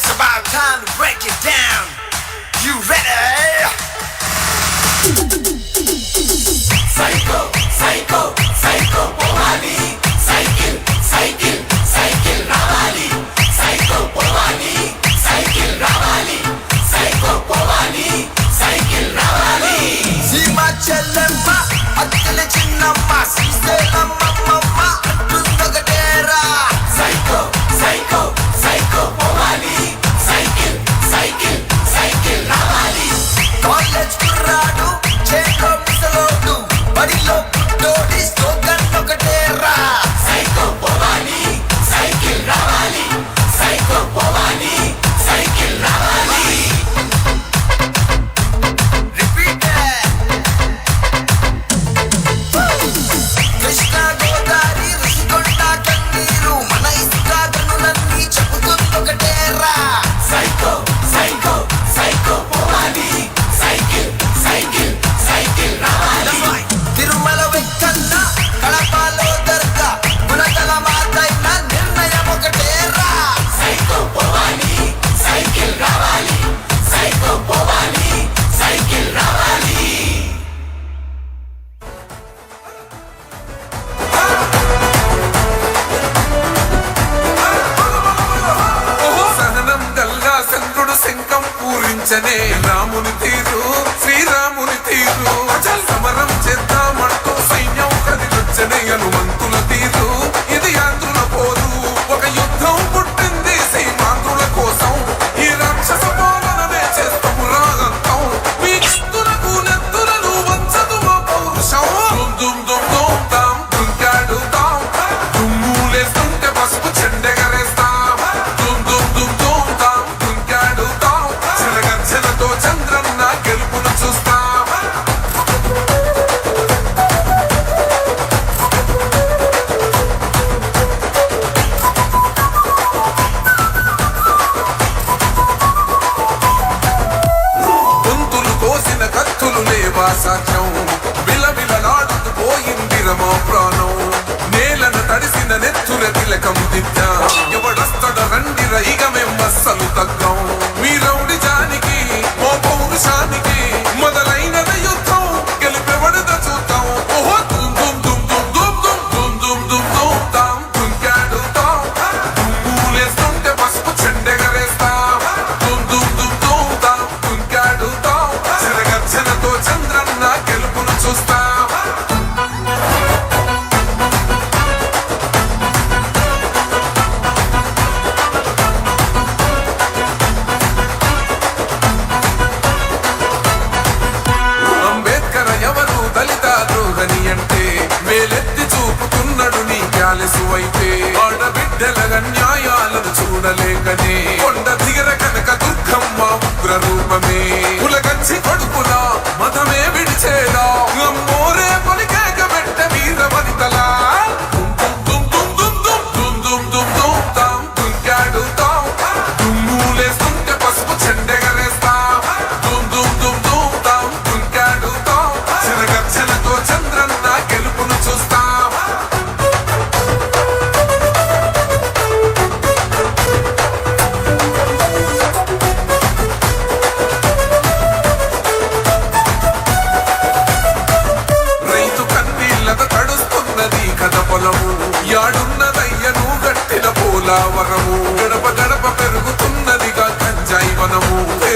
it's about time to break it down. You ready? వచ్చనే రాముని తీరు శ్రీరాముని తీరు. సమర passa que é um మనసువైతే ఆడబిడ్డల న్యాయాలను చూడలేకనే కొండ దిగర కనుక దుఃఖమ్మ ఉగ్ర రూపమే పొలము. యాడున్నదయ్యను గట్టిన పోలావరము గడప గడప పెరుగుతున్నదిగా కంజాయి వనము.